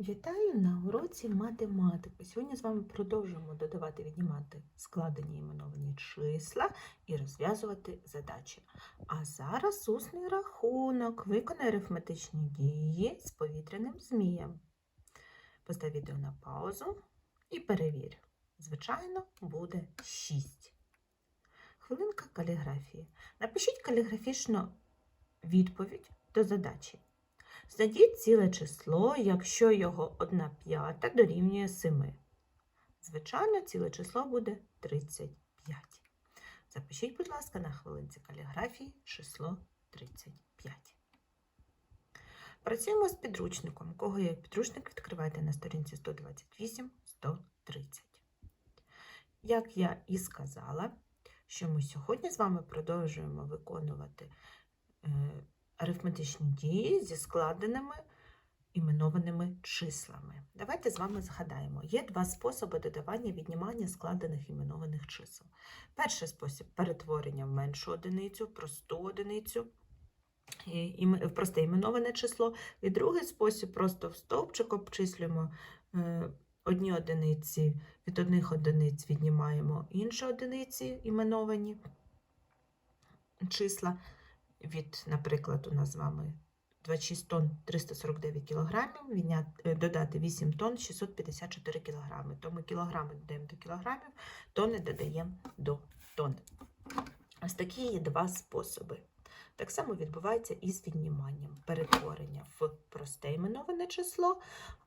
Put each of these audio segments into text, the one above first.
Вітаю на уроці математики. Сьогодні з вами продовжуємо додавати віднімати складені іменовані числа і розв'язувати задачі. А зараз усний рахунок. Виконай арифметичні дії з повітряним змієм. Постав відео на паузу і перевір. Звичайно, буде 6. Хвилинка каліграфії. Напишіть каліграфічну відповідь до задачі. Знайдіть ціле число, якщо його 1 п'ята дорівнює 7. Звичайно, ціле число буде 35. Запишіть, будь ласка, на хвилинці каліграфії число 35. Працюємо з підручником. Кого є підручник, відкривайте на сторінці 128-130. Як я і сказала, що ми сьогодні з вами продовжуємо виконувати е, арифметичні дії зі складеними іменованими числами. Давайте з вами згадаємо. Є два способи додавання віднімання складених іменованих чисел. Перший спосіб перетворення в меншу одиницю, в просту одиницю, в просте іменоване число. І другий спосіб просто в стовпчик обчислюємо е, одні одиниці, від одних одиниць віднімаємо інші одиниці іменовані числа від, наприклад, у нас з вами 26 тонн 349 кілограмів, відняти- е, додати 8 тонн 654 кілограми. То ми кілограми додаємо до кілограмів, тонни додаємо до тонн. Ось такі є два способи. Так само відбувається і з відніманням перетворення в просте іменоване число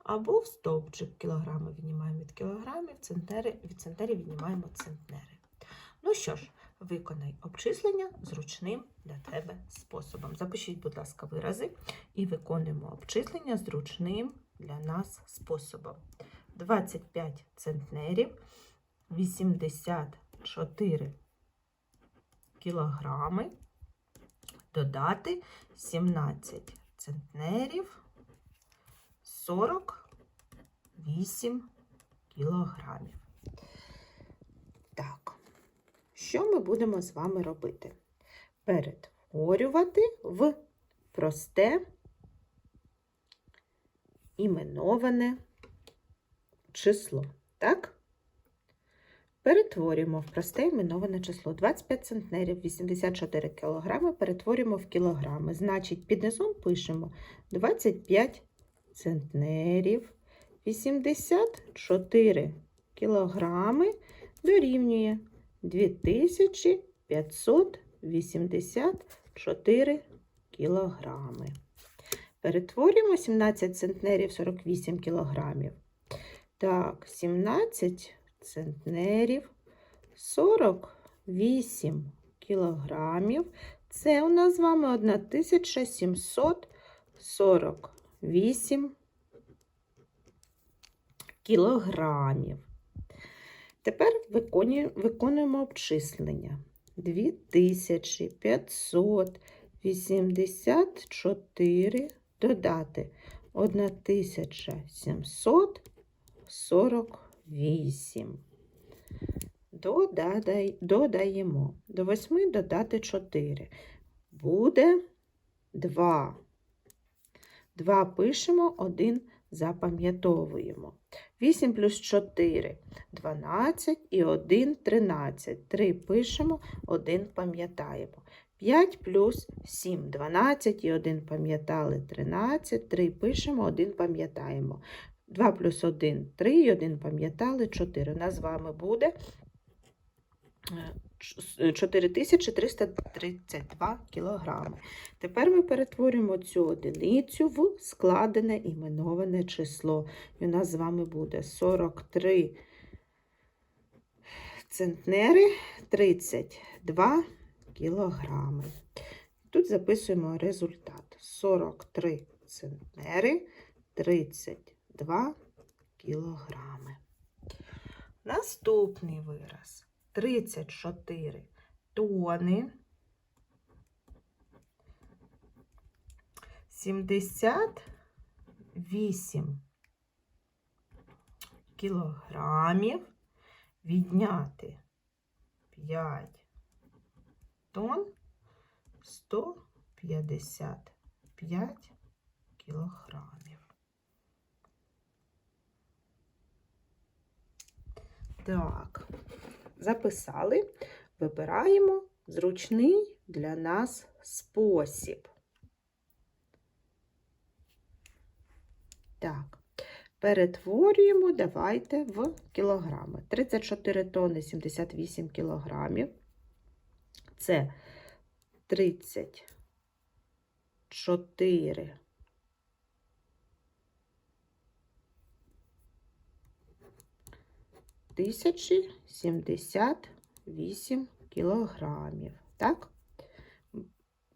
або в стовпчик кілограми віднімаємо від кілограмів, центнери, від центнерів віднімаємо центнери. Ну що ж, Виконай обчислення зручним для тебе способом. Запишіть, будь ласка, вирази і виконуємо обчислення зручним для нас способом. 25 центнерів, 84 кілограми, додати 17 центнерів, 48 кілограмів. Так. Що ми будемо з вами робити? Перетворювати в просте іменоване число. Так? Перетворюємо в просте іменоване число. 25 центнерів, 84 кілограми перетворюємо в кілограми. Значить, під низом пишемо 25 центнерів, 84 кілограми дорівнює 2584 кілограми. Перетворюємо 17 центнерів 48 кілограмів. Так, 17 центнерів 48 кілограмів. Це у нас з вами 1748 кілограмів. Тепер виконуємо, обчислення. 2584 додати 1748. Додадай, додаємо. До 8 додати 4. Буде 2. 2 пишемо, 1 запам'ятовуємо. 8 плюс 4 12 і 1 13. 3 пишемо, 1 пам'ятаємо. 5 плюс 7 12 і 1 пам'ятали 13. 3 пишемо, 1 пам'ятаємо. 2 плюс 1 3 і 1 пам'ятали 4. У нас з вами буде е, 4332 кілограми. Тепер ми перетворюємо цю одиницю в складене іменоване число. І у нас з вами буде 43 центнери 32 кілограми. Тут записуємо результат. 43 центнери 32 кілограми. Наступний вираз 34 тони. 78 кілограмів відняти 5 тонн 155 кілограмів. Так записали. Вибираємо зручний для нас спосіб. Так, перетворюємо, давайте в кілограми. 34 тонни 78 кілограмів. Це 34 тисячі 78 кілограмів. Так?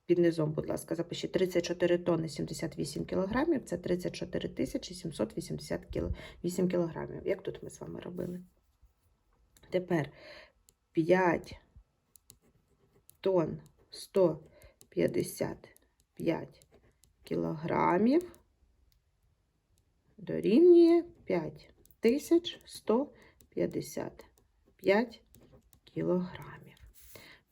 Під низом, будь ласка, запишіть 34 тонни 78 кілограмів. Це 34 тисячі 788 кілограмів. Як тут ми з вами робили? Тепер 5 тонн 155 кілограмів дорівнює 5155 кілограмів.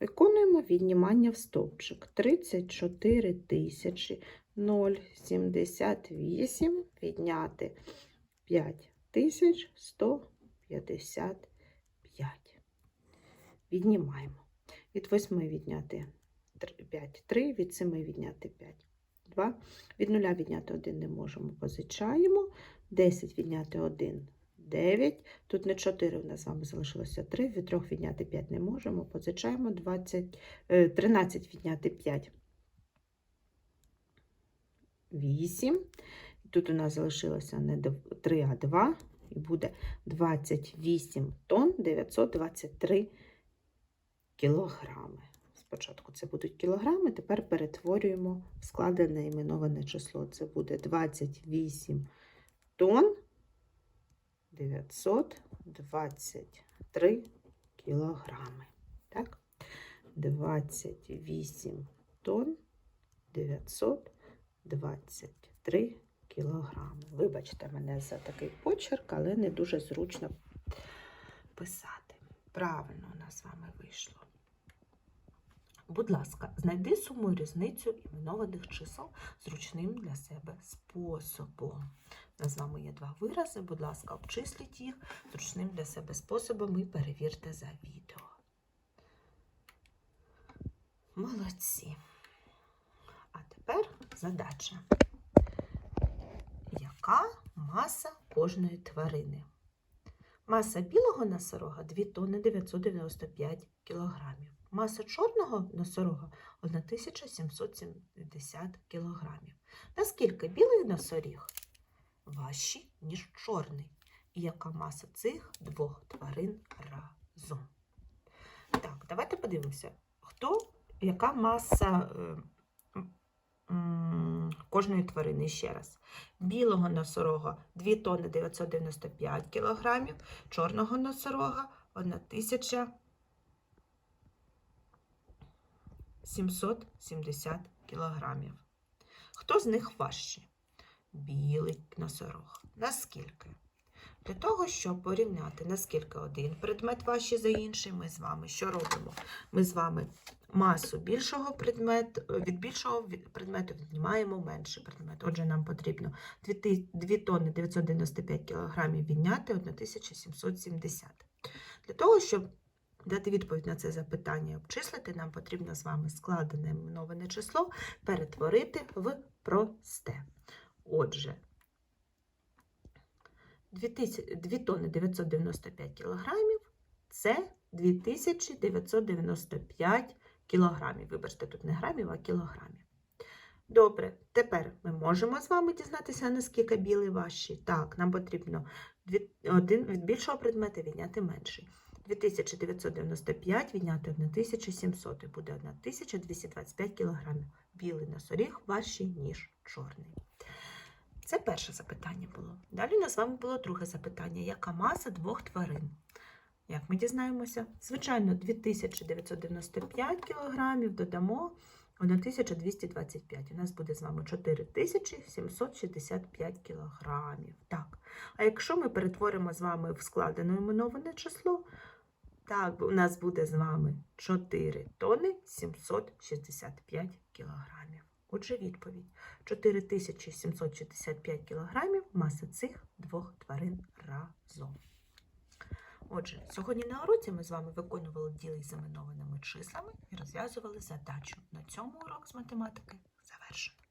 Виконуємо віднімання в стовпчик. 34 тисячі 078 відняти 5155. Віднімаємо. Від 8 відняти 5, 3, від 7 відняти 5, 2. Від 0 відняти 1 не можемо, позичаємо. 10 відняти 1, 9. Тут не 4 у нас з вами залишилося 3. Від 3 відняти 5 не можемо, позичаємо 20, е, 13 відняти 5. 8. Тут у нас залишилося не 3, а 2. І буде 28 тонн 923 кілограми. Спочатку це будуть кілограми, тепер перетворюємо складене іменоване число. Це буде 28 тонн 923 кілограми. Так? 28 тонн 923 кілограми. Вибачте мене за такий почерк, але не дуже зручно писати. Правильно у нас з вами вийшло. Будь ласка, знайди суму і різницю іменованих чисел зручним для себе способом. У з вами є два вирази. Будь ласка, обчисліть їх зручним для себе способом і перевірте за відео. Молодці. А тепер задача. Яка маса кожної тварини? Маса білого носорога 2 тонни 995 кілограмів. Маса чорного носорога 1770 кілограмів. Наскільки білий носоріг важчий, ніж чорний? І яка маса цих двох тварин разом? Так, давайте подивимося, хто, яка маса е, м, кожної тварини ще раз. Білого носорога 2 тонни 995 кілограмів, чорного носорога 1000 770 кілограмів. Хто з них важчий? Білий носорог. Наскільки? Для того, щоб порівняти, наскільки один предмет важчий за інший, ми з вами що робимо? Ми з вами масу більшого предмету, від більшого предмету віднімаємо менший предмет. Отже, нам потрібно 2 тонни 995 кілограмів відняти 1770. Для того, щоб дати відповідь на це запитання і обчислити, нам потрібно з вами складене іменоване число перетворити в просте. Отже, 2 тонни 995 кілограмів це 2995 кілограмів. Вибачте, тут не грамів, а кілограмів. Добре, тепер ми можемо з вами дізнатися, наскільки білий важчий. Так, нам потрібно від, один, від більшого предмета відняти менший. 2995 відняти 1700 і буде 1225 кг. Білий носоріг важчий, ніж чорний. Це перше запитання було. Далі у нас з вами було друге запитання. Яка маса двох тварин? Як ми дізнаємося? Звичайно, 2995 кг додамо 1225. У нас буде з вами 4765 кг. Так. А якщо ми перетворимо з вами в складене іменоване число, так, у нас буде з вами 4 тонни 765 кілограмів. Отже, відповідь: 4765 кілограмів маса цих двох тварин разом. Отже, сьогодні на уроці ми з вами виконували діли з іменованими числами і розв'язували задачу. На цьому урок з математики завершено.